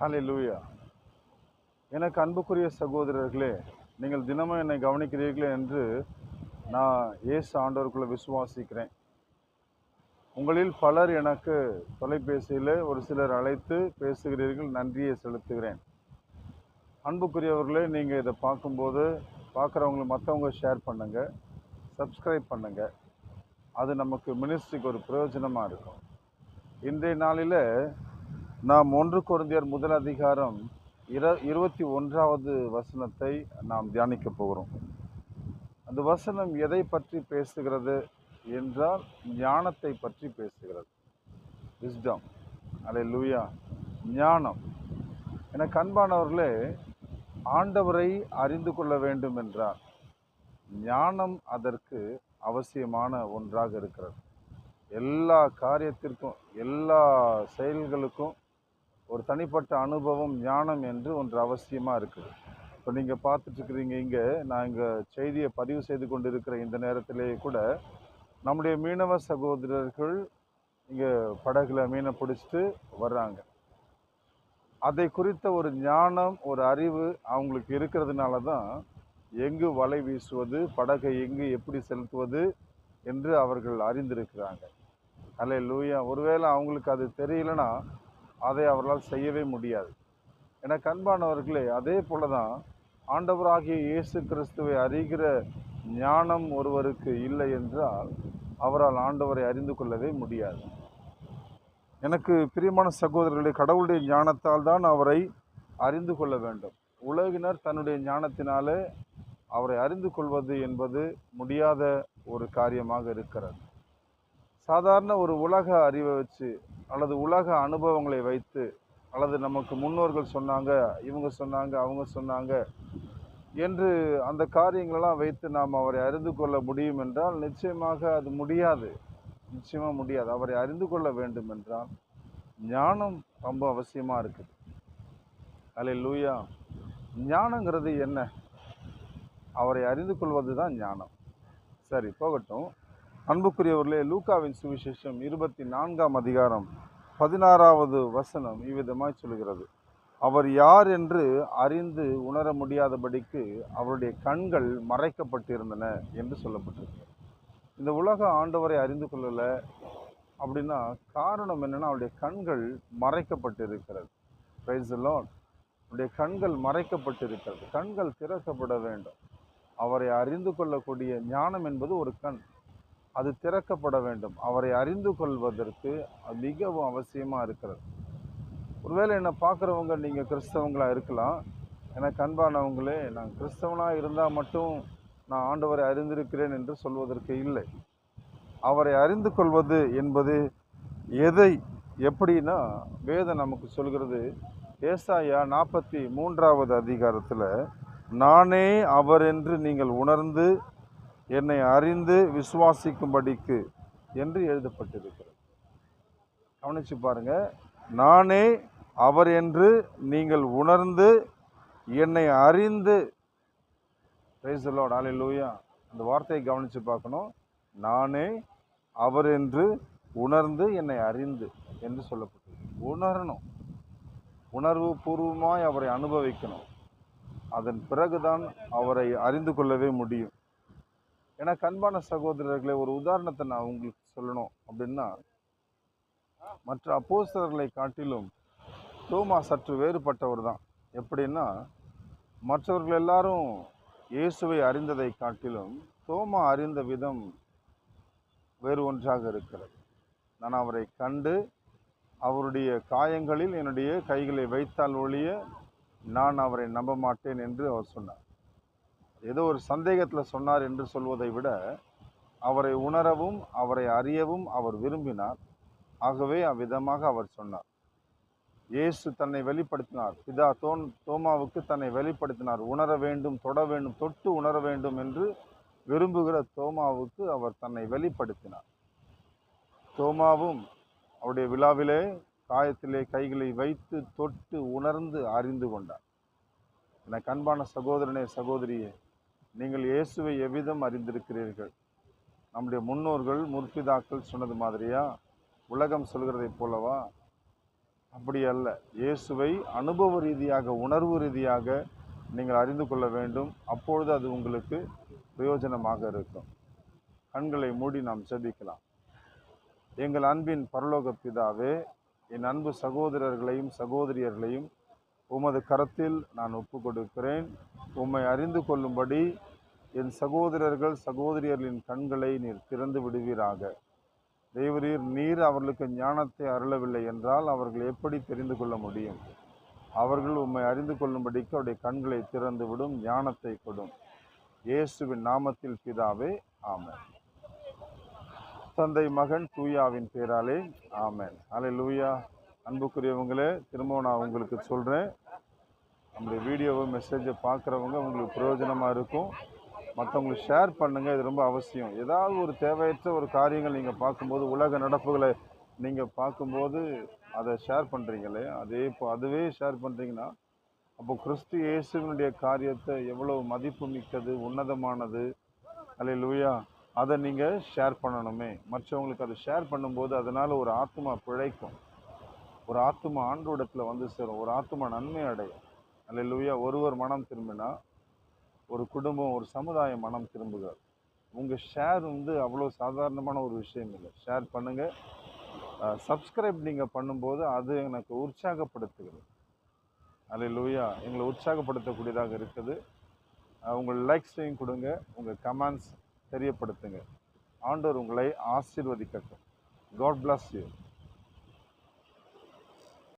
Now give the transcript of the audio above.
ஹலே லூயா எனக்கு அன்புக்குரிய சகோதரர்களே நீங்கள் தினமும் என்னை கவனிக்கிறீர்களே என்று நான் ஏசு ஆண்டவருக்குள்ளே விசுவாசிக்கிறேன். உங்களில் பலர் எனக்கு தொலைபேசியில் ஒரு சிலர் அழைத்து பேசுகிறீர்கள் நன்றியை செலுத்துகிறேன். அன்புக்குரியவர்களே நீங்கள் இதை பார்க்கும்போது பார்க்குறவங்கள மற்றவங்க ஷேர் பண்ணுங்கள் சப்ஸ்கிரைப் பண்ணுங்கள் அது நமக்கு மினிஸ்ட்ரிக்கு ஒரு பிரயோஜனமாக இருக்கும். இன்றைய நாளில் நாம் ஒன்று குழந்தையர் முதல் அதிகாரம் இர இருபத்தி ஒன்றாவது வசனத்தை நாம் தியானிக்க போகிறோம். அந்த வசனம் எதை பற்றி பேசுகிறது என்றால் ஞானத்தை பற்றி பேசுகிறது. விஸ்டம் அலை லூயா ஞானம். என கண்பானவர்களே ஆண்டவரை அறிந்து கொள்ள வேண்டும் என்றால் ஞானம் அதற்கு அவசியமான ஒன்றாக இருக்கிறது. எல்லா காரியத்திற்கும் எல்லா செயல்களுக்கும் ஒரு தனிப்பட்ட அனுபவம் ஞானம் என்று ஒன்று அவசியமாக இருக்குது. இப்போ நீங்கள் பார்த்துட்ருக்குறீங்க இங்கே நான் இங்கே செய்தியை பதிவு செய்து கொண்டு இருக்கிற இந்த நேரத்திலேயே கூட நம்முடைய மீனவ சகோதரர்கள் இங்கே படகுல மீனை பிடிச்சிட்டு வர்றாங்க. அதை குறித்த ஒரு ஞானம் ஒரு அறிவு அவங்களுக்கு இருக்கிறதுனால தான் எங்கு வலை வீசுவது படகை எங்கு எப்படி செலுத்துவது என்று அவர்கள் அறிந்திருக்கிறாங்க. அல்ல லூயா ஒருவேளை அவங்களுக்கு அது தெரியலனா அதை அவர்களால் செய்யவே முடியாது. என கண்பானவர்களே அதே போல தான் ஆண்டவராகிய இயேசு கிறிஸ்துவை அறிகிற ஞானம் ஒருவருக்கு இல்லை என்றால் அவரால் ஆண்டவரை அறிந்து கொள்ளவே முடியாது. எனக்கு பிரியமான சகோதரர்களே கடவுளுடைய ஞானத்தால் தான் அவரை அறிந்து கொள்ள வேண்டும். உலகினர் தன்னுடைய ஞானத்தினாலே அவரை அறிந்து கொள்வது என்பது முடியாத ஒரு காரியமாக இருக்கிறது. சாதாரண ஒரு உலக அறிவை வச்சு அல்லது உலக அனுபவங்களை வைத்து அல்லது நமக்கு முன்னோர்கள் சொன்னாங்க இவங்க சொன்னாங்க அவங்க சொன்னாங்க என்று அந்த காரியங்களெல்லாம் வைத்து நாம் அவரை அறிந்து கொள்ள முடியும் என்றால் நிச்சயமாக அது முடியாது. நிச்சயமாக முடியாது. அவரை அறிந்து கொள்ள வேண்டும் என்றால் ஞானம் ரொம்ப அவசியமாக இருக்குது. அலை லூயா ஞானங்கிறது என்ன? அவரை அறிந்து கொள்வது தான் ஞானம். சரி போகட்டும். அன்புக்குரியவர்களே லூக்காவின் சுவிசேஷம் இருபத்தி நான்காம் அதிகாரம் பதினாறாவது வசனம் இவ்விதமாய் சொல்கிறது அவர் யார் என்று அறிந்து உணர முடியாதபடிக்கு அவருடைய கண்கள் மறைக்கப்பட்டிருந்தன என்று சொல்லப்பட்டிருக்கு. இந்த உலக ஆண்டவரை அறிந்து கொள்ளலை அப்படின்னா காரணம் என்னன்னா அவருடைய கண்கள் மறைக்கப்பட்டிருக்கிறது. பிரைஸ் லார்ட் அவருடைய கண்கள் மறைக்கப்பட்டிருக்கிறது. கண்கள் திறக்கப்பட வேண்டும். அவரை அறிந்து கொள்ளக்கூடிய ஞானம் என்பது ஒரு கண். அது திறக்கப்பட வேண்டும். அவரை அறிந்து கொள்வதற்கு அது மிகவும் அவசியமாக இருக்கிறது. ஒருவேளை என்னை பார்க்குறவங்க நீங்கள் கிறிஸ்தவங்களாக இருக்கலாம். எனக்கு அன்பானவங்களே நான் கிறிஸ்தவனாக இருந்தால் மட்டும் நான் ஆண்டவரை அறிந்திருக்கிறேன் என்று சொல்வதற்கு இல்லை. அவரை அறிந்து கொள்வது என்பது எதை எப்படின்னா வேதம் நமக்கு சொல்கிறது ஏசாயா நாற்பத்தி மூன்றாவது அதிகாரத்தில் நானே அவர் என்று நீங்கள் உணர்ந்து என்னை அறிந்து விசுவாசிக்கும்படிக்கு என்று எழுதப்பட்டிருக்கிறது. கவனித்து பாருங்க. நானே அவர் என்று நீங்கள் உணர்ந்து என்னை அறிந்து பேசலோட் லூயா அந்த வார்த்தையை கவனித்து பார்க்கணும். நானே அவர் என்று உணர்ந்து என்னை அறிந்து என்று சொல்லப்பட்டது உணரணும். உணர்வு பூர்வமாய் அவரை அனுபவிக்கணும். அதன் பிறகுதான் அவரை அறிந்து கொள்ளவே முடியும். எனக்கு அன்பான சகோதரர்களே ஒரு உதாரணத்தை நான் உங்களுக்கு சொல்லணும் அப்படின்னா மற்ற அப்போஸ்தர்களை காட்டிலும் தோமா சற்று வேறுபட்டவர் தான். எப்படின்னா மற்றவர்கள் எல்லாரும் இயேசுவை அறிந்ததை காட்டிலும் தோமா அறிந்த விதம் வேறு ஒன்றாக இருக்கிறது. நான் அவரை கண்டு அவருடைய காயங்களில் என்னுடைய கைகளை வைத்தால் ஒழிய நான் அவரை நம்ப மாட்டேன் என்று அவர் சொன்னார். ஏதோ ஒரு சந்தேகத்தில் சொன்னார் என்று சொல்வதை விட அவரை உணரவும் அவரை அறியவும் அவர் விரும்பினார். ஆகவே அவ்விதமாக அவர் சொன்னார். இயேசு தன்னை வெளிப்படுத்தினார். பிதா தோன் தோமாவுக்கு தன்னை வெளிப்படுத்தினார். உணர வேண்டும் தொட வேண்டும் தொட்டு உணர வேண்டும் என்று விரும்புகிற தோமாவுக்கு அவர் தன்னை வெளிப்படுத்தினார். தோமாவும் அவருடைய விழாவிலே காயத்திலே கைகளை வைத்து தொட்டு உணர்ந்து அறிந்து கொண்டார். என கண்பான சகோதரனே சகோதரியே நீங்கள் இயேசுவை எவ்விதம் அறிந்திருக்கிறீர்கள்? நம்முடைய முன்னோர்கள் முற்பிதாக்கள் சொன்னது மாதிரியா? உலகம் சொல்கிறதைப் போலவா? அப்படி அல்ல. இயேசுவை அனுபவ ரீதியாக உணர்வு ரீதியாக நீங்கள் அறிந்து கொள்ள வேண்டும். அப்பொழுது அது உங்களுக்கு பிரயோஜனமாக இருக்கும். கண்களை மூடி நாம் செபிக்கலாம் எங்கள் அன்பின் பரலோக பிதாவே என் அன்பு சகோதரர்களையும் சகோதரியர்களையும் உமது கரத்தில் நான் ஒப்பு கொடுக்கிறேன் உம்மை அறிந்து கொள்ளும்படி என் சகோதரர்கள் சகோதரியர்களின் கண்களை நீர் திறந்து விடுவீராக. தேவரீர் நீர் அவர்களுக்கு ஞானத்தை அருளவில்லை என்றால் அவர்கள் எப்படி தெரிந்து கொள்ள முடியும்? அவர்கள் உம்மை அறிந்து கொள்ளும்படிக்கு அவருடைய கண்களை திறந்து விடும் ஞானத்தை கொடும். இயேசுவின் நாமத்தில் பிதாவே ஆமன். தந்தை மகன் தூயாவின் பேராலே ஆமென். அலை லூயா அன்புக்குரியவங்களே திரும்பவும் நான் உங்களுக்கு சொல்கிறேன் நம்முடைய வீடியோவை மெசேஜை பார்க்குறவங்க உங்களுக்கு பிரயோஜனமாக இருக்கும். மற்றவங்களுக்கு ஷேர் பண்ணுங்கள் இது ரொம்ப அவசியம். ஏதாவது ஒரு தேவையற்ற ஒரு காரியங்கள் நீங்கள் பார்க்கும்போது உலக நடப்புகளை நீங்கள் பார்க்கும்போது அதை ஷேர் பண்ணுறீங்களே அதே இப்போ அதுவே ஷேர் பண்ணுறீங்கன்னா அப்போ கிறிஸ்து இயேசுவினுடைய காரியத்தை எவ்வளோ மதிப்பு மிக்கது உன்னதமானது அல்ல லூயா அதை நீங்கள் ஷேர் பண்ணணுமே. மற்றவங்களுக்கு அதை ஷேர் பண்ணும்போது அதனால் ஒரு ஆத்மா பிழைக்கும். ஒரு ஆத்மா ஆண்டோடத்தில் வந்து சேரும். ஒரு ஆத்மா நன்மை அடையும். அல்லா லூயா ஒருவர் மனம் திரும்பினா ஒரு குடும்பம் ஒரு சமுதாயம் மனம் திரும்புகிறார் உங்கள் ஷேர் வந்து அவ்வளோ சாதாரணமான ஒரு விஷயம் இல்லை. ஷேர் பண்ணுங்கள் சப்ஸ்கிரைப் நீங்கள் பண்ணும்போது அது எனக்கு உற்சாகப்படுத்துகிறது. அல்ல லூயா எங்களை உற்சாகப்படுத்தக்கூடியதாக இருக்குது. உங்கள் லைக்ஸையும் கொடுங்க. உங்கள் கமெண்ட்ஸ் தெரியப்படுத்துங்க. ஆண்டவர் உங்களை ஆசீர்வதிக்கட்டும். God bless you